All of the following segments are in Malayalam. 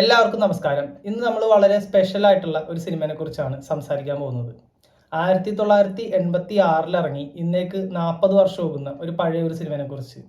എല്ലാവർക്കും നമസ്കാരം. ഇന്ന് നമ്മൾ വളരെ സ്പെഷ്യൽ ആയിട്ടുള്ള ഒരു സിനിമയെ കുറിച്ചാണ് സംസാരിക്കാൻ പോകുന്നത്. ആയിരത്തി തൊള്ളായിരത്തി എൺപത്തി ആറിലിറങ്ങി ഇന്നേക്ക് നാൽപ്പത് വർഷം പോകുന്ന ഒരു പഴയ ഒരു സിനിമയെ കുറിച്ച്.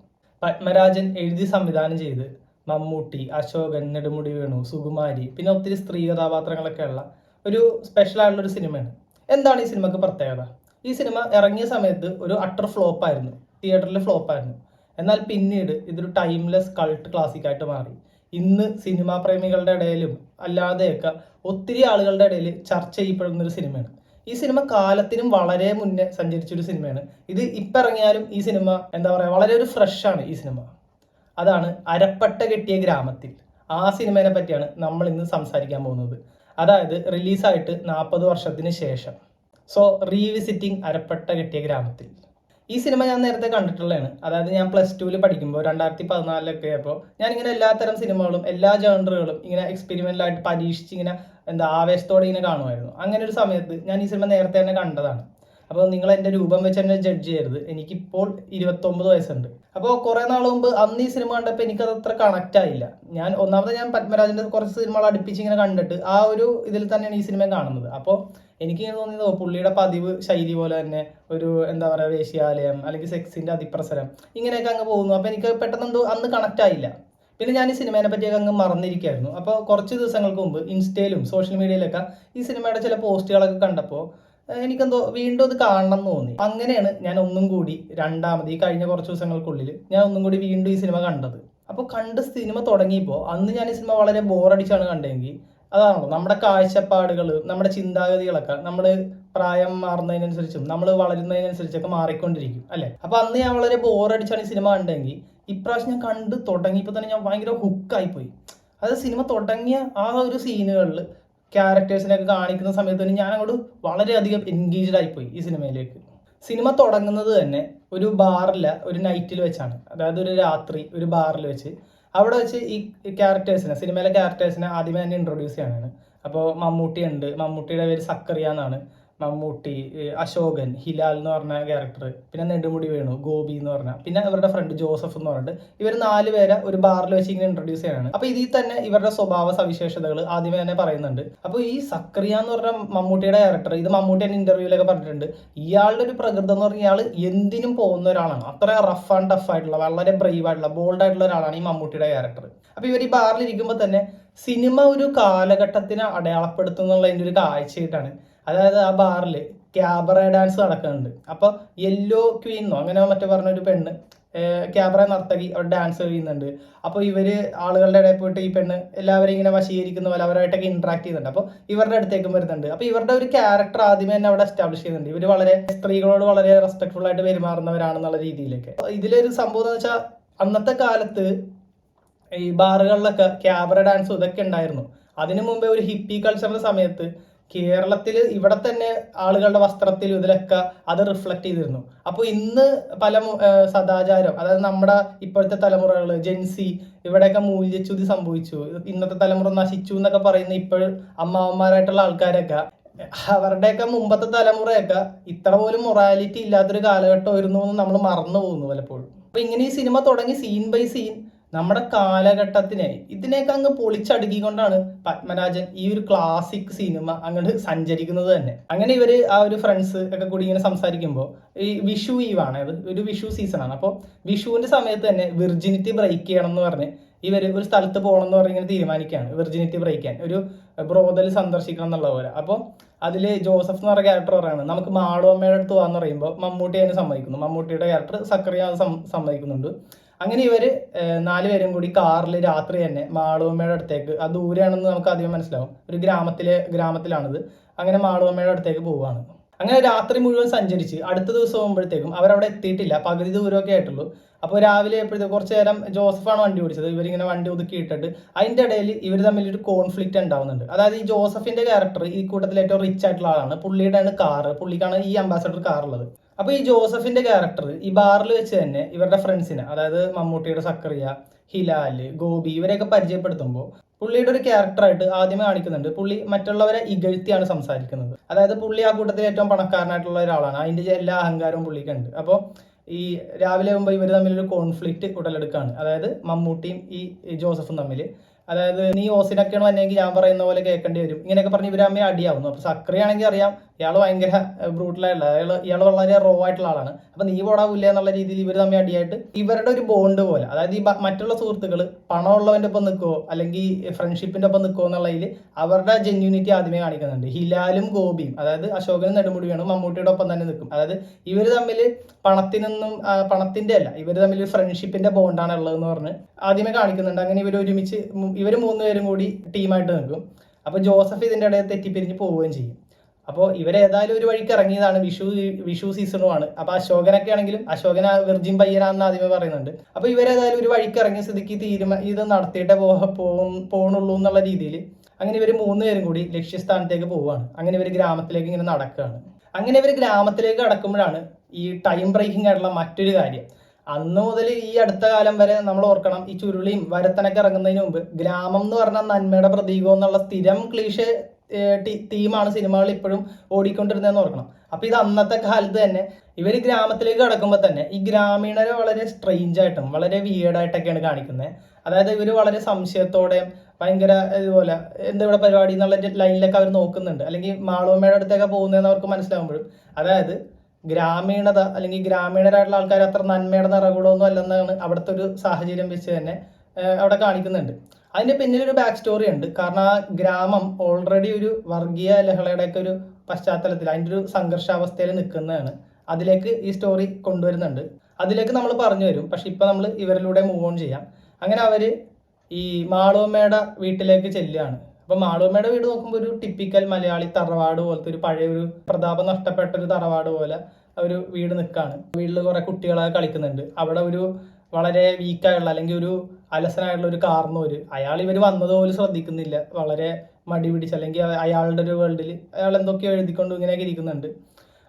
പത്മരാജൻ എഴുതി സംവിധാനം ചെയ്ത് മമ്മൂട്ടി അശോകൻ നെടുമുടി വേണു സുകുമാരി പിന്നെ ഒത്തിരി സ്ത്രീ കഥാപാത്രങ്ങളൊക്കെ ഉള്ള ഒരു സ്പെഷ്യൽ ആയിട്ടുള്ള ഒരു സിനിമയാണ് എന്താണ് ഈ സിനിമക്ക് പ്രത്യേകത? ഈ സിനിമ ഇറങ്ങിയ സമയത്ത് ഒരു അട്ടർ ഫ്ലോപ്പായിരുന്നു തിയേറ്ററിൽ ഫ്ലോപ്പ് ആയിരുന്നു. എന്നാൽ പിന്നീട് ഇതൊരു ടൈംലെസ് കൾട്ട് ക്ലാസിക്കായിട്ട് മാറി. ഇന്ന് സിനിമാ പ്രേമികളുടെ ഇടയിലും അല്ലാതെയൊക്കെ ഒത്തിരി ആളുകളുടെ ഇടയിൽ ചർച്ച ചെയ്യപ്പെടുന്ന ഒരു സിനിമയാണ്. ഈ സിനിമ കാലത്തിനും വളരെ മുന്നേ സഞ്ചരിച്ചൊരു സിനിമയാണ്. ഇത് ഇപ്പം ഇറങ്ങിയാലും ഈ സിനിമ എന്താ പറയുക വളരെ ഒരു ഫ്രഷാണ് ഈ സിനിമ. അതാണ് അരപ്പട്ട കെട്ടിയ ഗ്രാമത്തിൽ. ആ സിനിമയെ പറ്റിയാണ് നമ്മൾ ഇന്ന് സംസാരിക്കാൻ പോകുന്നത്. അതായത് റിലീസായിട്ട് നാൽപ്പത് വർഷത്തിന് ശേഷം. സോ റീവിസിറ്റിംഗ് അരപ്പട്ട കെട്ടിയ ഗ്രാമത്തിൽ. ഈ സിനിമ ഞാൻ നേരത്തെ കണ്ടിട്ടുള്ളതാണ്. അതായത് ഞാൻ പ്ലസ് ടുവിൽ പഠിക്കുമ്പോൾ രണ്ടായിരത്തി പതിനാലിലൊക്കെ ആയപ്പോൾ ഞാനിങ്ങനെ എല്ലാത്തരം സിനിമകളും എല്ലാ ജേണറുകളും ഇങ്ങനെ എക്സ്പെരിമെന്റലായിട്ട് പരീക്ഷിച്ച് ഇങ്ങനെ എന്താ ആവേശത്തോടെ ഇങ്ങനെ കാണുമായിരുന്നു. അങ്ങനെ ഒരു സമയത്ത് ഞാൻ ഈ സിനിമ നേരത്തെ തന്നെ കണ്ടതാണ്. അപ്പോൾ നിങ്ങൾ എന്റെ രൂപം വെച്ച് എന്നെ ജഡ്ജ് ചെയ്യരുത്. എനിക്കിപ്പോൾ ഇരുപത്തൊമ്പത് വയസ്സുണ്ട്. അപ്പോൾ കുറേ നാൾ മുമ്പ് അന്ന് ഈ സിനിമ കണ്ടപ്പോൾ എനിക്കത് അത്ര കണക്റ്റ് ആയില്ല. ഞാൻ ഒന്നാമത് ഞാൻ പത്മരാജന്റെ കുറച്ച് സിനിമകൾ അടുപ്പിച്ച് ഇങ്ങനെ കണ്ടിട്ട് ആ ഒരു ഇതിൽ തന്നെയാണ് ഈ സിനിമ കാണുന്നത്. അപ്പോൾ എനിക്ക് ഇങ്ങനെ തോന്നിയത് പുള്ളിയുടെ പതിവ് ശൈലി പോലെ തന്നെ ഒരു എന്താ പറയുക വേശ്യാലയം അല്ലെങ്കിൽ സെക്സിന്റെ അതിപ്രസരം ഇങ്ങനെയൊക്കെ അങ്ങ് പോകുന്നു. അപ്പോൾ എനിക്ക് പെട്ടെന്ന് അന്ന് കണക്റ്റ് ആയില്ല. പിന്നെ ഞാൻ ഈ സിനിമേനെ പറ്റിയൊക്കെ അങ്ങ് മറന്നിരിക്കുകയായിരുന്നു അപ്പോൾ കുറച്ച് ദിവസങ്ങൾക്ക് മുമ്പ് ഇൻസ്റ്റയിലും സോഷ്യൽ മീഡിയയിലൊക്കെ ഈ സിനിമയുടെ ചില പോസ്റ്റുകളൊക്കെ കണ്ടപ്പോൾ എനിക്കെന്തോ വീണ്ടും അത് കാണണം എന്ന് തോന്നി. അങ്ങനെയാണ് ഞാൻ ഒന്നും കൂടി രണ്ടാമത് ഈ കഴിഞ്ഞ കുറച്ച് ദിവസങ്ങൾക്കുള്ളിൽ ഞാൻ ഒന്നും കൂടി വീണ്ടും ഈ സിനിമ കണ്ടത്. അപ്പോൾ കണ്ട് സിനിമ തുടങ്ങിയപ്പോൾ അന്ന് ഞാൻ ഈ സിനിമ വളരെ ബോറടിച്ചാണ് കണ്ടതെങ്കിൽ അതാണല്ലോ നമ്മുടെ കാഴ്ചപ്പാടുകൾ നമ്മുടെ ചിന്താഗതികളൊക്കെ നമ്മൾ പ്രായം മാറുന്നതിനനുസരിച്ചും നമ്മൾ വളരുന്നതിനനുസരിച്ചൊക്കെ മാറിക്കൊണ്ടിരിക്കും അല്ലേ? അപ്പോൾ അന്ന് ഞാൻ വളരെ ബോറടിച്ചാണ് ഈ സിനിമ കണ്ടെങ്കിൽ ഇപ്രാവശ്യം ഞാൻ കണ്ട് തുടങ്ങിയപ്പോൾ തന്നെ ഞാൻ ഭയങ്കര ഹുക്കായിപ്പോയി അത് സിനിമ തുടങ്ങിയ ആ ഒരു സീനുകളിൽ ക്യാരക്ടേഴ്സിനെയൊക്കെ കാണിക്കുന്ന സമയത്ത് തന്നെ ഞാൻ അങ്ങോട്ട് വളരെയധികം എൻഗേജ്ഡ് ആയിപ്പോയി ഈ സിനിമയിലേക്ക് സിനിമ തുടങ്ങുന്നത് തന്നെ ഒരു ബാറിൽ ഒരു നൈറ്റിൽ വെച്ചാണ്. അതായത് ഒരു രാത്രി ഒരു ബാറിൽ വെച്ച്. അവിടെ വെച്ച് ഈ ക്യാരക്ടേഴ്സിനെ സിനിമയിലെ ക്യാരക്ടേഴ്സിനെ ആദ്യമേ തന്നെ ഇൻട്രൊഡ്യൂസ് ചെയ്യാനാണ് അപ്പോൾ മമ്മൂട്ടി ഉണ്ട് മമ്മൂട്ടിയുടെ പേര് സക്കറിയ എന്നാണ്. മമ്മൂട്ടി അശോകൻ ഹിലാൽ എന്ന് പറഞ്ഞ ക്യാരക്ടർ പിന്നെ നെടുമുടി വേണു ഗോപി എന്ന് പറഞ്ഞ പിന്നെ അവരുടെ ഫ്രണ്ട് ജോസഫ് എന്ന് പറഞ്ഞിട്ട് ഇവർ നാല് പേരെ ഒരു ബാറിൽ വെച്ച് ഇങ്ങനെ ഇൻട്രൊഡ്യൂസ് ചെയ്യാണ് അപ്പൊ ഇതിൽ തന്നെ ഇവരുടെ സ്വഭാവ സവിശേഷതകൾ ആദ്യമേ തന്നെ പറയുന്നുണ്ട്. അപ്പൊ ഈ സക്രിയ എന്ന് പറഞ്ഞ മമ്മൂട്ടിയുടെ ക്യാരക്ടർ ഇത് മമ്മൂട്ടി തന്നെ ഇന്റർവ്യൂലൊക്കെ പറഞ്ഞിട്ടുണ്ട്. ഇയാളുടെ ഒരു പ്രകൃതം എന്ന് പറഞ്ഞാൽ ഇയാൾ എന്തിനും പോകുന്ന ഒരാളാണ്. അത്ര റഫ് ആൻഡ് ടഫ് ആയിട്ടുള്ള വളരെ ബ്രേവ് ആയിട്ടുള്ള ബോൾഡ് ആയിട്ടുള്ള ഒരാളാണ് ഈ മമ്മൂട്ടിയുടെ ക്യാരക്ടർ അപ്പൊ ഇവർ ഈ ബാറിൽ ഇരിക്കുമ്പോൾ തന്നെ സിനിമ ഒരു കാലഘട്ടത്തിനെ അടയാളപ്പെടുത്തുന്നുള്ളതിന്റെ ഒരു കാഴ്ചയായിട്ടാണ് അതായത് ആ ബാറിൽ ക്യാബറ ഡാൻസ് നടക്കുന്നുണ്ട്. അപ്പോൾ യെല്ലോ ക്വീന്നോ അങ്ങനെ മറ്റേ പറഞ്ഞൊരു പെണ്ണ് ക്യാബറ നർത്തകി അവിടെ ഡാൻസ് കഴിയുന്നുണ്ട് അപ്പോൾ ഇവർ ആളുകളുടെ ഇടയിൽ പോയിട്ട് ഈ പെണ്ണ് എല്ലാവരും ഇങ്ങനെ വശീകരിക്കുന്ന പോലെ അവരായിട്ടൊക്കെ ഇന്ററാക്ട് ചെയ്യുന്നുണ്ട്. അപ്പോൾ ഇവരുടെ അടുത്തേക്കും വരുന്നുണ്ട്. അപ്പോൾ ഇവരുടെ ഒരു ക്യാരക്ടർ ആദ്യമേ തന്നെ അവിടെ എസ്റ്റാബ്ലിഷ് ചെയ്യുന്നുണ്ട്. ഇവർ വളരെ സ്ത്രീകളോട് വളരെ റെസ്പെക്ട്ഫുൾ ആയിട്ട് പെരുമാറുന്നവരാണെന്നുള്ള രീതിയിലേക്ക്. ഇതിലൊരു സംഭവം എന്ന് വെച്ചാൽ അന്നത്തെ കാലത്ത് ഈ ബാറുകളിലൊക്കെ ക്യാബറ ഡാൻസും ഇതൊക്കെ ഉണ്ടായിരുന്നു. അതിനു മുമ്പേ ഒരു ഹിപ്പി കൾച്ചറിന്റെ സമയത്ത് കേരളത്തിൽ ഇവിടെ തന്നെ ആളുകളുടെ വസ്ത്രത്തിൽ ഇതിലൊക്കെ അത് റിഫ്ലക്ട് ചെയ്തിരുന്നു. അപ്പോൾ ഇന്ന് പല സദാചാരം അതായത് നമ്മുടെ ഇപ്പോഴത്തെ തലമുറകൾ ജെൻസി ഇവിടെയൊക്കെ മൂല്യച്യുതി സംഭവിച്ചു. ഇന്നത്തെ തലമുറ നശിച്ചു എന്നൊക്കെ പറയുന്ന ഇപ്പോഴും അമ്മാവന്മാരായിട്ടുള്ള ആൾക്കാരൊക്കെ അവരുടെയൊക്കെ മുമ്പത്തെ തലമുറയൊക്കെ ഇത്ര പോലും മൊറാലിറ്റി ഇല്ലാത്തൊരു കാലഘട്ടമായിരുന്നു എന്ന് നമ്മൾ മറന്നു പോകുന്നു പലപ്പോഴും. അപ്പൊ ഇങ്ങനെ ഈ സിനിമ തുടങ്ങി സീൻ ബൈ സീൻ നമ്മുടെ കാലഘട്ടത്തിനെ ഇതിനെയൊക്കെ അങ്ങ് പൊളിച്ചടുക്കിക്കൊണ്ടാണ് പത്മരാജൻ ഈ ഒരു ക്ലാസിക് സിനിമ അങ്ങോട്ട് സഞ്ചരിക്കുന്നത് തന്നെ. അങ്ങനെ ഇവർ ആ ഒരു ഫ്രണ്ട്സ് ഒക്കെ കൂടി ഇങ്ങനെ സംസാരിക്കുമ്പോൾ ഈ വിഷു ഈവാണ് അത് ഒരു വിഷു സീസണാണ് ആണ്. അപ്പോൾ വിഷുവിന്റെ സമയത്ത് തന്നെ വിർജിനിറ്റി ബ്രേക്ക് ചെയ്യണം എന്ന് പറഞ്ഞ് ഇവർ ഒരു സ്ഥലത്ത് പോകണം എന്ന് പറഞ്ഞ് ഇങ്ങനെ തീരുമാനിക്കുകയാണ്. വിർജിനിറ്റി ബ്രേക്ക് ചെയ്യാൻ. ഒരു ബ്രോതൽ സന്ദർശിക്കണം എന്നുള്ള പോലെ. അപ്പോൾ അതിൽ ജോസഫ് എന്ന് പറഞ്ഞ ക്യാരക്ടർ പറയുന്നത് നമുക്ക് മാളുവമ്മയുടെ അടുത്ത് പോകാന്ന് പറയുമ്പോൾ മമ്മൂട്ടി അതിന് സമ്മതിക്കുന്നു. മമ്മൂട്ടിയുടെ ക്യാരക്ടർ സക്കറിയ സമ്മതിക്കുന്നുണ്ട്. അങ്ങനെ ഏഹ്, നാലുപേരും കൂടി കാറിൽ രാത്രി തന്നെ മാളുവമ്മയുടെ അടുത്തേക്ക് അത് ദൂരെയാണെന്ന് നമുക്ക് ആദ്യം മനസ്സിലാവും. ഒരു ഗ്രാമത്തിലെ ഗ്രാമത്തിലാണിത്. അങ്ങനെ മാളുവമ്മയുടെ അടുത്തേക്ക് പോവുകയാണ് അങ്ങനെ രാത്രി മുഴുവൻ സഞ്ചരിച്ച് അടുത്ത ദിവസം ആകുമ്പോഴത്തേക്കും അവരവിടെ എത്തിയിട്ടില്ല. പകുതി ദൂരമൊക്കെ ആയിട്ടുള്ളൂ. അപ്പോൾ രാവിലെ എപ്പോഴത്തേക്ക് കുറച്ച് നേരം ജോസഫാണ് വണ്ടി ഓടിച്ചത്. ഇവരിങ്ങനെ വണ്ടി ഒതുക്കി ഇട്ടിട്ട് അതിന്റെ ഇടയിൽ ഇവർ തമ്മിൽ ഒരു കോൺഫ്ലിക്റ്റ് ഉണ്ടാവുന്നുണ്ട്. അതായത് ഈ ജോസഫിന്റെ ക്യാരക്ടർ ഈ കൂട്ടത്തിൽ ഏറ്റവും റിച്ച് ആയിട്ടുള്ള ആളാണ്. പുള്ളിയുടെയാണ് കാറ് പുള്ളിക്കാണ് ഈ അംബാസഡർ കാർ ഉള്ളത് അപ്പൊ ഈ ജോസഫിന്റെ ക്യാരക്ടർ ഈ ബാറിൽ വെച്ച് തന്നെ ഇവരുടെ ഫ്രണ്ട്സിനെ അതായത് മമ്മൂട്ടിയുടെ സക്കറിയ ഹിലാൽ ഗോപി ഇവരെയൊക്കെ പരിചയപ്പെടുത്തുമ്പോൾ പുള്ളിയുടെ ഒരു ക്യാരക്ടറായിട്ട് ആദ്യമേ കാണിക്കുന്നുണ്ട്. പുള്ളി മറ്റുള്ളവരെ ഇകഴ്ത്തിയാണ് സംസാരിക്കുന്നത്. അതായത് പുള്ളി ആ കൂട്ടത്തിൽ ഏറ്റവും പണക്കാരനായിട്ടുള്ള ഒരാളാണ്. അതിന്റെ എല്ലാ അഹങ്കാരവും പുള്ളിക്കുണ്ട് അപ്പോൾ ഈ രാവിലെ ആകുമ്പോൾ ഇവർ തമ്മിലൊരു കോൺഫ്ലിക്റ്റ് ഉടലെടുക്കുകയാണ് അതായത് മമ്മൂട്ടിയും ഈ ജോസഫും തമ്മിൽ അതായത് നീ ഓസിനൊക്കെയാണ് വന്നെങ്കിൽ ഞാൻ പറയുന്ന പോലെ കേൾക്കേണ്ടി വരും. ഇങ്ങനെയൊക്കെ പറഞ്ഞ് ഇവരമ്മയെ അടിയാവുന്നു. അപ്പോൾ സക്രിയാണെങ്കിൽ അറിയാം ഇയാൾ ഭയങ്കര ബ്രൂട്ടലായിട്ടുള്ള അയാൾ ഇയാൾ വളരെ റോ ആയിട്ടുള്ള ആളാണ്. അപ്പൊ നീ പോടാവില്ല എന്നുള്ള രീതിയിൽ ഇവർ തമ്മിൽ അടിയായിട്ട് ഇവരുടെ ഒരു ബോണ്ട് പോലെ അതായത് ഈ മറ്റുള്ള സുഹൃത്തുക്കൾ പണമുള്ളവന്റെ ഒപ്പം നിൽക്കുവോ അല്ലെങ്കിൽ ഫ്രണ്ട്ഷിപ്പിന്റെ ഒപ്പം നിൽക്കുവോ എന്നുള്ളതിൽ അവരുടെ ജെന്യൂനിറ്റി ആദ്യമേ കാണിക്കുന്നുണ്ട്. ഹിലാലും ഗോപിയും അതായത് അശോകനും നെടുമുടിയാണ് മമ്മൂട്ടിയുടെ ഒപ്പം തന്നെ നിൽക്കും. അതായത് ഇവർ തമ്മിൽ പണത്തിനൊന്നും പണത്തിന്റെ അല്ല ഇവർ തമ്മിൽ ഫ്രണ്ട്ഷിപ്പിന്റെ ബോണ്ടാണ് ഉള്ളതെന്ന് പറഞ്ഞ് ആദ്യമേ കാണിക്കുന്നുണ്ട്. അങ്ങനെ ഇവർ ഒരുമിച്ച് ഇവർ മൂന്ന് പേരും കൂടി ടീമായിട്ട് നിൽക്കും. അപ്പൊ ജോസഫ് ഇതിന്റെ ഇടയിൽ തെറ്റിപ്പിരിഞ്ഞ് പോവുകയും ചെയ്യും. അപ്പോൾ ഇവരേതായാലും ഒരു വഴിക്ക് ഇറങ്ങിയതാണ്. വിഷു വിഷു സീസണുമാണ്. അപ്പൊ അശോകനൊക്കെ ആണെങ്കിലും അശോകന വിർജിൻ പയ്യനാണെന്ന് ആദ്യമേ പറയുന്നുണ്ട്. അപ്പൊ ഇവരേതായാലും ഒരു വഴിക്ക് ഇറങ്ങിയ സ്ഥിതിക്ക് തീരുമാനം ഇത് നടത്തിയിട്ടേ പോ പോകും- പോകണുള്ളൂ എന്നുള്ള രീതിയിൽ അങ്ങനെ ഇവർ മൂന്ന് പേരും കൂടി ലക്ഷ്യസ്ഥാനത്തേക്ക് പോവുകയാണ്. അങ്ങനെ ഇവർ ഗ്രാമത്തിലേക്ക് ഇങ്ങനെ നടക്കുകയാണ്. അങ്ങനെ ഇവർ ഗ്രാമത്തിലേക്ക് കടക്കുമ്പോഴാണ് ഈ ടൈം ബ്രേക്കിംഗ് ആയിട്ടുള്ള മറ്റൊരു കാര്യം. അന്ന് മുതൽ ഈ അടുത്ത കാലം വരെ നമ്മൾ ഓർക്കണം ഈ ചുരുളിയും വരത്തനൊക്കെ ഇറങ്ങുന്നതിന് മുമ്പ് ഗ്രാമം എന്ന് പറഞ്ഞാൽ നന്മയുടെ പ്രതീകം എന്നുള്ള സ്ഥിരം ക്ലീഷ തീമാണ് സിനിമകൾ ഇപ്പോഴും ഓടിക്കൊണ്ടിരുന്നതെന്ന് ഓർക്കണം. അപ്പൊ ഇത് അന്നത്തെ കാലത്ത് തന്നെ ഇവർ ഗ്രാമത്തിലേക്ക് കടക്കുമ്പോൾ തന്നെ ഈ ഗ്രാമീണരെ വളരെ സ്ട്രെയിഞ്ച് ആയിട്ടും വളരെ വിയേഡായിട്ടൊക്കെയാണ് കാണിക്കുന്നത് അതായത് ഇവർ വളരെ സംശയത്തോടെ ഭയങ്കര ഇതുപോലെ എന്താ ഇവിടെ പരിപാടി എന്നുള്ള ലൈനിലൊക്കെ അവർ നോക്കുന്നുണ്ട്. അല്ലെങ്കിൽ മാളൂമ്മയുടെ അടുത്തൊക്കെ പോകുന്നതെന്ന് അവർക്ക് മനസ്സിലാകുമ്പോഴും അതായത് ഗ്രാമീണത അല്ലെങ്കിൽ ഗ്രാമീണരായിട്ടുള്ള ആൾക്കാർ അത്ര നന്മയുടെ നിറകൂടമൊന്നും അല്ലെന്നാണ് അവിടുത്തെ ഒരു സാഹചര്യം വെച്ച് തന്നെ അവിടെ കാണിക്കുന്നുണ്ട്. അതിന്റെ പിന്നിൽ ഒരു ബാക്ക് സ്റ്റോറി ഉണ്ട്. കാരണം ആ ഗ്രാമം ഓൾറെഡി ഒരു വർഗീയ ലഹളയുടെ ഒക്കെ ഒരു പശ്ചാത്തലത്തിൽ അതിന്റെ ഒരു സംഘർഷാവസ്ഥയിൽ നിൽക്കുന്നതാണ്. അതിലേക്ക് ഈ സ്റ്റോറി കൊണ്ടുവരുന്നുണ്ട്. അതിലേക്ക് നമ്മൾ പറഞ്ഞു വരും പക്ഷെ ഇപ്പൊ നമ്മൾ ഇവരിലൂടെ മൂവ് ഓൺ ചെയ്യാം. അങ്ങനെ അവർ ഈ മാളൂമ്മയുടെ വീട്ടിലേക്ക് ചെല്ലുകയാണ്. അപ്പൊ മാളൂമ്മയുടെ വീട് നോക്കുമ്പോൾ ഒരു ടിപ്പിക്കൽ മലയാളി തറവാട് പോലത്തെ ഒരു പഴയ ഒരു പ്രതാപം നഷ്ടപ്പെട്ട ഒരു തറവാട് പോലെ ഒരു വീട് നിൽക്കാണ് വീട്ടിൽ കുറെ കുട്ടികളൊക്കെ കളിക്കുന്നുണ്ട്. അവിടെ ഒരു വളരെ വീക്കായുള്ള അല്ലെങ്കിൽ ഒരു അലസനായിട്ടുള്ള ഒരു കാർന്നോര്. അയാൾ ഇവർ വന്നത് പോലും ശ്രദ്ധിക്കുന്നില്ല. വളരെ മടി പിടിച്ച് അല്ലെങ്കിൽ അയ- അയാളുടെ ഒരു വേൾഡിൽ അയാൾ എന്തൊക്കെയോ എഴുതിക്കൊണ്ട് ഇങ്ങനെയൊക്കെ ഇരിക്കുന്നുണ്ട്.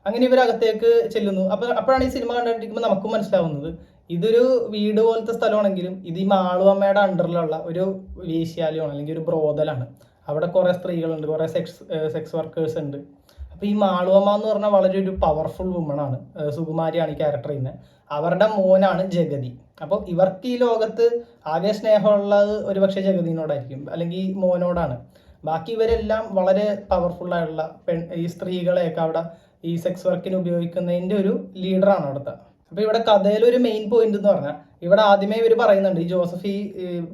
അങ്ങനെ ഇവരകത്തേക്ക് ചെല്ലുന്നു. അപ്പൊ അപ്പോഴാണ് ഈ സിനിമ കണ്ടിരിക്കുമ്പോൾ നമുക്കും മനസ്സിലാവുന്നത്. ഇതൊരു വീട് പോലത്തെ സ്ഥലമാണെങ്കിലും ഇത് ഈ മാളുവമ്മയുടെ അണ്ടറിലുള്ള ഒരു വേശ്യാലയമാണ് അല്ലെങ്കിൽ ഒരു ബ്രോതലാണ് അവിടെ കുറെ സ്ത്രീകളുണ്ട് കുറെ സെക്സ് സെക്സ് വർക്കേഴ്സ് ഉണ്ട്. അപ്പൊ ഈ മാളുവമ്മ എന്ന് പറഞ്ഞാൽ വളരെ ഒരു പവർഫുൾ വുമണാണ് സുകുമാരിയാണ് ഈ ക്യാരക്ടർ ചെയ്യുന്നത്. അവരുടെ മോനാണ് ജഗതി. അപ്പോൾ ഇവർക്ക് ഈ ലോകത്ത് ആകെ സ്നേഹമുള്ളത് ഒരുപക്ഷെ ജഗതിനോടായിരിക്കും അല്ലെങ്കിൽ മോനോടാണ്. ബാക്കി ഇവരെല്ലാം വളരെ പവർഫുൾ ആയിട്ടുള്ള പെൺ ഈ സ്ത്രീകളെയൊക്കെ അവിടെ ഈ സെക്സ് വർക്കിന് ഉപയോഗിക്കുന്നതിന്റെ ഒരു ലീഡറാണ് അവിടുത്തെ. അപ്പോൾ ഇവിടെ കഥയിലൊരു മെയിൻ പോയിന്റ് എന്ന് പറഞ്ഞാൽ ഇവിടെ ആദ്യമേ ഇവർ പറയുന്നുണ്ട് ഈ ജോസഫ് ഈ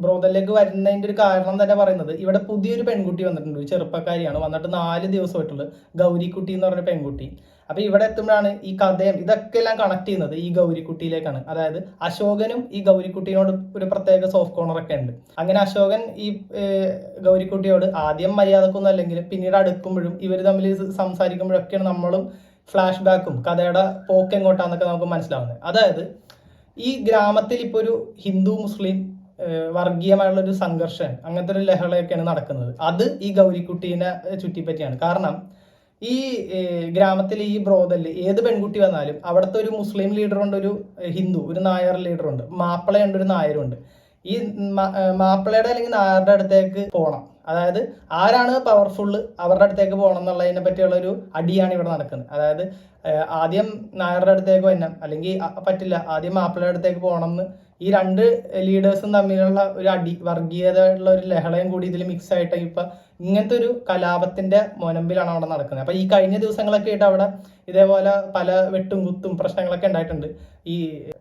ബ്രോതലിലേക്ക് വരുന്നതിന്റെ ഒരു കാരണം തന്നെ പറയുന്നത് ഇവിടെ പുതിയൊരു പെൺകുട്ടി വന്നിട്ടുണ്ട് ഒരു ചെറുപ്പക്കാരിയാണ്. വന്നിട്ട് നാല് ദിവസമായിട്ടുള്ളത് ഗൗരിക്കുട്ടി എന്ന് പറഞ്ഞ പെൺകുട്ടി. അപ്പൊ ഇവിടെ എത്തുമ്പോഴാണ് ഈ കഥയും ഇതൊക്കെ എല്ലാം കണക്ട് ചെയ്യുന്നത് ഈ ഗൗരിക്കുട്ടിയിലേക്കാണ്. അതായത് അശോകനും ഈ ഗൗരിക്കുട്ടിയോട് ഒരു പ്രത്യേക സോഫ്റ്റ് കോർണർ ഒക്കെ ഉണ്ട്. അങ്ങനെ അശോകൻ ഈ ഗൗരിക്കുട്ടിയോട് ആദ്യം മര്യാദക്കൊന്നും അല്ലെങ്കിലും പിന്നീട് അടുക്കുമ്പോഴും ഇവർ തമ്മിൽ സംസാരിക്കുമ്പോഴൊക്കെയാണ് നമ്മളും ഫ്ലാഷ് ബാക്കും കഥയുടെ പോക്ക് എങ്ങോട്ടാന്നൊക്കെ നമുക്ക് മനസ്സിലാവുന്നത്. അതായത് ഈ ഗ്രാമത്തിൽ ഇപ്പോൾ ഒരു ഹിന്ദു മുസ്ലിം വർഗീയമായുള്ള ഒരു സംഘർഷം അങ്ങനത്തെ ഒരു ലഹളയൊക്കെയാണ് നടക്കുന്നത്. അത് ഈ ഗൗരിക്കുട്ടീനെ ചുറ്റിപ്പറ്റിയാണ്. കാരണം ഈ ഗ്രാമത്തിൽ ഈ ബ്രോതൽ ഏത് പെൺകുട്ടി വന്നാലും അവിടുത്തെ ഒരു മുസ്ലിം ലീഡറുണ്ട് ഒരു ഹിന്ദു ഒരു നായർ ലീഡറുണ്ട് മാപ്പിളയുണ്ട് ഒരു നായരുണ്ട്. ഈ മാപ്പിളയുടെ അല്ലെങ്കിൽ നായരുടെ അടുത്തേക്ക് പോകണം അതായത് ആരാണ് പവർഫുള്ള് അവരുടെ അടുത്തേക്ക് പോകണം എന്നുള്ളതിനെ പറ്റിയുള്ള ഒരു അടിയാണ് ഇവിടെ നടക്കുന്നത്. അതായത് ആദ്യം നായരുടെ അടുത്തേക്ക് വന്നം അല്ലെങ്കിൽ പറ്റില്ല ആദ്യം മാപ്പിളയുടെ അടുത്തേക്ക് പോകണം എന്ന് ഈ രണ്ട് ലീഡേഴ്സും തമ്മിലുള്ള ഒരു അടി വർഗീയതയുള്ള ഒരു ലഹളയും കൂടി ഇതിൽ മിക്സ് ആയിട്ട് ഇപ്പൊ ഇങ്ങനത്തെ ഒരു കലാപത്തിന്റെ മൊനമ്പിലാണ് അവിടെ നടക്കുന്നത്. അപ്പൊ ഈ കഴിഞ്ഞ ദിവസങ്ങളൊക്കെ ആയിട്ട് അവിടെ ഇതേപോലെ പല വെട്ടും കുത്തും പ്രശ്നങ്ങളൊക്കെ ഉണ്ടായിട്ടുണ്ട്. ഈ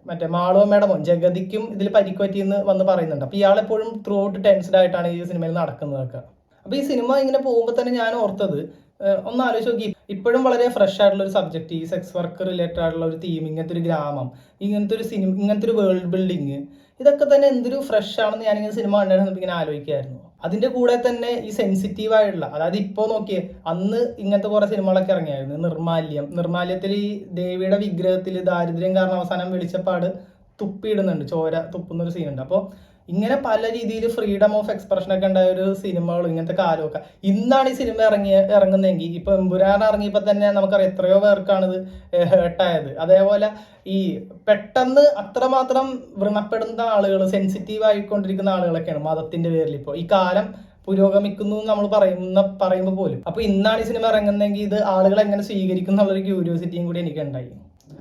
മറ്റേ മാളവമ്മയുടെ മോൻ ജഗതിക്കും ഇതിൽ പരിക്കുപറ്റിയെന്ന് വന്ന് പറയുന്നുണ്ട്. അപ്പൊ ഇയാളെപ്പോഴും ത്രൂ ഔട്ട് ടെൻസ്ഡ് ആയിട്ടാണ് ഈ സിനിമയിൽ നടക്കുന്നതൊക്കെ. അപ്പൊ ഈ സിനിമ ഇങ്ങനെ പോകുമ്പോൾ തന്നെ ഞാൻ ഓർത്തത് ഒന്ന് ആലോചിച്ച് നോക്കി. ഇപ്പോഴും വളരെ ഫ്രഷ് ആയിട്ടുള്ള ഒരു സബ്ജക്റ്റ് ഈ സെക്സ് വർക്ക് റിലേറ്റഡ് ആയിട്ടുള്ള ഒരു തീം ഇങ്ങനത്തെ ഒരു ഗ്രാമം ഇങ്ങനത്തെ ഒരു സിനിമ ഇങ്ങനത്തെ ഒരു വേൾഡ് ബിൽഡിങ് ഇതൊക്കെ തന്നെ എന്തൊരു ഫ്രഷ് ആണെന്ന് ഞാനിങ്ങനെ സിനിമ കണ്ടിട്ട് ഇങ്ങനെ ആലോചിക്കായിരുന്നു. അതിന്റെ കൂടെ തന്നെ ഈ സെൻസിറ്റീവ് ആയിട്ടുള്ള അതായത് ഇപ്പോൾ നോക്കിയേ അന്ന് ഇങ്ങനത്തെ കുറെ സിനിമകളൊക്കെ ഇറങ്ങിയായിരുന്നു. നിർമാല്യം നിർമാല്യത്തിൽ ഈ ദേവിയുടെ വിഗ്രഹത്തിൽ ദാരിദ്ര്യം കാരണം അവസാനം വെളിച്ചപ്പാട് തുപ്പിയിടുന്നുണ്ട് ചോര തുപ്പുന്ന ഒരു സീനുണ്ട് അപ്പോൾ ഇങ്ങനെ പല രീതിയിൽ ഫ്രീഡം ഓഫ് എക്സ്പ്രഷൻ ഒക്കെ ഉണ്ടായ ഒരു സിനിമകളും ഇങ്ങനത്തെ കാലമൊക്കെ ഇന്നാണ് ഈ സിനിമ ഇറങ്ങി ഇറങ്ങുന്നതെങ്കിൽ ഇപ്പൊ എമ്പുരാൻ ഇറങ്ങിയപ്പോൾ തന്നെ നമുക്കറിയാം എത്രയോ പേർക്കാണ് ഇത് ഹേർട്ടായത് അതേപോലെ ഈ പെട്ടെന്ന് അത്രമാത്രം വ്രണപ്പെടുന്ന ആളുകൾ സെൻസിറ്റീവ് ആയിക്കൊണ്ടിരിക്കുന്ന ആളുകളൊക്കെയാണ് മതത്തിന്റെ പേരിൽ ഇപ്പോൾ. ഈ കാലം പുരോഗമിക്കുന്നു നമ്മൾ പറയുന്ന പറയുമ്പോൾ പോലും. അപ്പൊ ഇന്നാണ് ഈ സിനിമ ഇറങ്ങുന്നതെങ്കിൽ ഇത് ആളുകൾ എങ്ങനെ സ്വീകരിക്കും എന്നുള്ളൊരു ക്യൂരിയോസിറ്റിയും കൂടി എനിക്ക് ഉണ്ടായി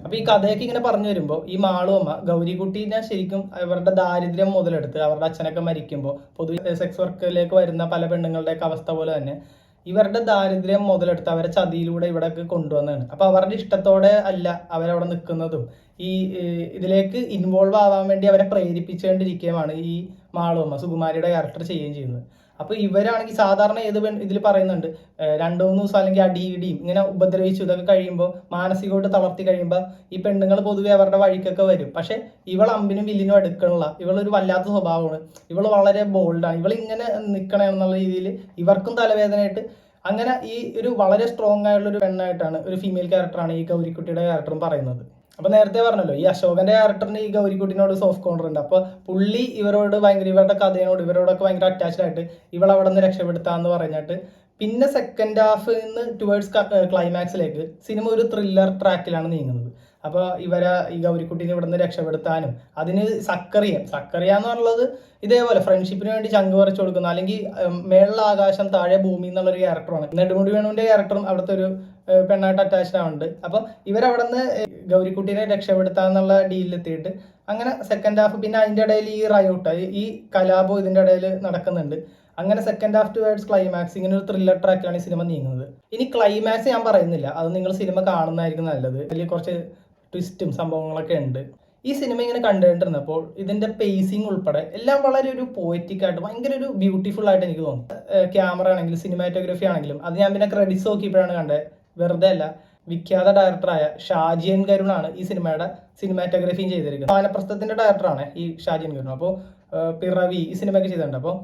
അപ്പൊ ഈ കഥയൊക്കെ ഇങ്ങനെ പറഞ്ഞു വരുമ്പോൾ ഈ മാളും അമ്മ ഗൗരിക്കുട്ടീനെ ശരിക്കും അവരുടെ ദാരിദ്ര്യം മുതലെടുത്ത് അവരുടെ അച്ഛനൊക്കെ മരിക്കുമ്പോൾ പൊതുവെ സെക്സ് വർക്കിലേക്ക് വരുന്ന പല പെണ്ണുങ്ങളുടെയൊക്കെ അവസ്ഥ പോലെ തന്നെ ഇവരുടെ ദാരിദ്ര്യം മുതലെടുത്ത് അവരെ ചതിയിലൂടെ ഇവിടേക്ക് കൊണ്ടുവന്നതാണ്. അപ്പൊ അവരുടെ ഇഷ്ടത്തോടെ അല്ല അവരവിടെ നിൽക്കുന്നതും. ഈ ഇതിലേക്ക് ഇൻവോൾവ് ആവാൻ വേണ്ടി അവരെ പ്രേരിപ്പിച്ചുകൊണ്ടിരിക്കുകയുമാണ് ഈ മാളുമ്മ സുകുമാരിയുടെ ക്യാരക്ടർ ചെയ്യുകയും ചെയ്യുന്നത്. അപ്പൊ ഇവരാണെങ്കിൽ സാധാരണ ഏത് ഇതിൽ പറയുന്നുണ്ട് രണ്ടോ മൂന്ന് ദിവസം അല്ലെങ്കിൽ അടി ഇടിയും ഇങ്ങനെ ഉപദ്രവിച്ചു ഇതൊക്കെ കഴിയുമ്പോൾ മാനസികമായിട്ട് തളർത്തി കഴിയുമ്പോൾ ഈ പെണ്ണുങ്ങൾ പൊതുവെ അവരുടെ വഴിക്കൊക്കെ വരും. പക്ഷേ ഇവൾ അമ്പിനും വില്ലിനും അടുക്കണില്ല ഇവളൊരു വല്ലാത്ത സ്വഭാവമാണ്. ഇവൾ വളരെ ബോൾഡാണ് ഇവൾ ഇങ്ങനെ നിൽക്കണേ എന്നുള്ള രീതിയിൽ ഇവർക്കും തലവേദനയായിട്ട് അങ്ങനെ ഈ ഒരു വളരെ സ്ട്രോങ് ആയിട്ടുള്ള ഒരു പെണ്ണായിട്ടാണ് ഒരു ഫീമെയിൽ ക്യാരക്ടറാണ് ഈ ഗൗരിക്കുട്ടിയുടെ ക്യാരക്ടറും പറയുന്നത്. അപ്പൊ നേരത്തെ പറഞ്ഞല്ലോ ഈ അശോകന്റെ ക്യാരക്ടറിന് ഈ ഗൗരിക്കുട്ടിനോട് സോഫ്റ്റ് കോർണർ ഉണ്ട്. അപ്പൊ പുള്ളി ഇവരോട് ഭയങ്കര ഇവരുടെ കഥയോട് ഇവരോടൊക്കെ ഭയങ്കര അറ്റാച്ച്ഡ് ആയിട്ട് ഇവൾ അവിടെ നിന്ന് രക്ഷപ്പെടുത്താന്ന് പറഞ്ഞിട്ട് പിന്നെ സെക്കൻഡ് ഹാഫ് നിന്ന് ടുവേർഡ്സ് ക്ലൈമാക്സിലേക്ക് സിനിമ ഒരു ത്രില്ലർ ട്രാക്കിലാണ് നീങ്ങുന്നത്. അപ്പൊ ഇവരെ ഈ ഗൗരിക്കുട്ടീനെ ഇവിടെ നിന്ന് രക്ഷപ്പെടുത്താനും അതിന് സക്കറിയ സക്കറിയ എന്ന് പറയുന്നത് ഇതേപോലെ ഫ്രണ്ട്ഷിപ്പിന് വേണ്ടി ചങ്ക് പറിച്ചു കൊടുക്കുന്ന. അല്ലെങ്കിൽ മേളിൽ ആകാശം താഴെ ഭൂമി എന്നുള്ളൊരു ക്യാരക്ടറാണ് നെടുമുടി വേണുവിന്റെ ക്യാരക്ടറും അവിടുത്തെ ഒരു പെണ്ണായിട്ട് അറ്റാച്ച്ഡ് ആവുന്നുണ്ട് അപ്പം ഇവരവിടെ നിന്ന് ഗൗരിക്കുട്ടീനെ രക്ഷപ്പെടുത്താന്നുള്ള ഡീലിലെത്തിയിട്ട് അങ്ങനെ സെക്കൻഡ് ഹാഫ് പിന്നെ അതിന്റെ ഇടയിൽ ഈ റയോട്ട് ഈ കലാപം ഇതിന്റെ ഇടയിൽ നടക്കുന്നുണ്ട്. അങ്ങനെ second half towards climax ഇങ്ങനെ ഒരു ത്രില്ലർ ട്രാക്കിലാണ് ഈ സിനിമ നീങ്ങുന്നത്. ഇനി ക്ലൈമാക്സ് ഞാൻ പറയുന്നില്ല. അത് നിങ്ങൾ സിനിമ കാണുന്നതായിരിക്കും നല്ലത്. അതിൽ കുറച്ച് ട്വിസ്റ്റും സംഭവങ്ങളൊക്കെ ഉണ്ട്. ഈ സിനിമ ഇങ്ങനെ കണ്ടുകൊണ്ടിരുന്നപ്പോൾ ഇതിന്റെ പേസിങ് ഉൾപ്പെടെ എല്ലാം വളരെ ഒരു പോയറ്റിക് ആയിട്ട് ഭയങ്കര ഒരു ബ്യൂട്ടിഫുൾ ആയിട്ട് എനിക്ക് തോന്നി. ക്യാമറ ആണെങ്കിലും സിനിമാറ്റോഗ്രഫി ആണെങ്കിലും അത് ഞാൻ പിന്നെ ക്രെഡിറ്റ്സ് നോക്കിയപ്പോഴാണ് കണ്ടത്. വെറുതെ അല്ല വിഖ്യാത ഡയറക്ടറായ ഷാജിയൻ കരുണാണ് ഈ സിനിമയുടെ സിനിമാറ്റോഗ്രഫിയും ചെയ്തിരിക്കുന്നത്. വാനപ്രസ്ഥത്തിന്റെ ഡയറക്ടറാണ് ഈ ഷാജിയൻ കരുൺ അപ്പോൾ പിറവി ഈ സിനിമയൊക്കെ ചെയ്തിട്ടുണ്ട്. അപ്പോൾ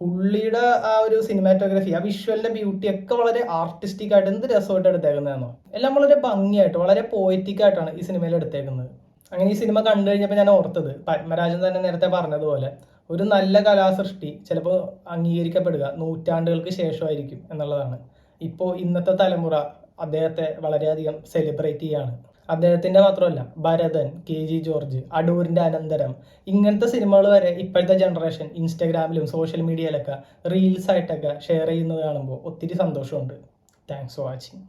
പുള്ളിയുടെ ആ ഒരു സിനിമാറ്റോഗ്രഫി ആ വിഷ്വലിന്റെ ബ്യൂട്ടി ഒക്കെ വളരെ ആർട്ടിസ്റ്റിക് ആയിട്ട് എന്ത് രസമായിട്ട് എടുത്തേക്കുന്നതെന്നോ? എല്ലാം വളരെ ഭംഗിയായിട്ട് വളരെ പോയറ്റിക് ആയിട്ടാണ് ഈ സിനിമയിൽ എടുത്തേക്കുന്നത്. അങ്ങനെ ഈ സിനിമ കണ്ടു കഴിഞ്ഞപ്പോൾ ഞാൻ ഓർത്തത് പത്മരാജൻ തന്നെ നേരത്തെ പറഞ്ഞതുപോലെ ഒരു നല്ല കലാസൃഷ്ടി ചിലപ്പോൾ അംഗീകരിക്കപ്പെടുക നൂറ്റാണ്ടുകൾക്ക് ശേഷമായിരിക്കും എന്നുള്ളതാണ്. ഇപ്പോൾ ഇന്നത്തെ തലമുറ അദ്ദേഹത്തെ വളരെയധികം സെലിബ്രേറ്റ് ചെയ്യാണ്. അദ്ദേഹത്തിന്റെ മാത്രമല്ല ഭരതൻ കെ ജി ജോർജ് അടൂരിന്റെ അനന്തരം ഇങ്ങനത്തെ സിനിമകൾ വരെ ഇപ്പോഴത്തെ ജനറേഷൻ ഇൻസ്റ്റാഗ്രാമിലും സോഷ്യൽ മീഡിയയിലൊക്കെ റീൽസ് ആയിട്ടൊക്കെ ഷെയർ ചെയ്യുന്നത് കാണുമ്പോൾ ഒത്തിരി സന്തോഷമുണ്ട്. Thanks for watching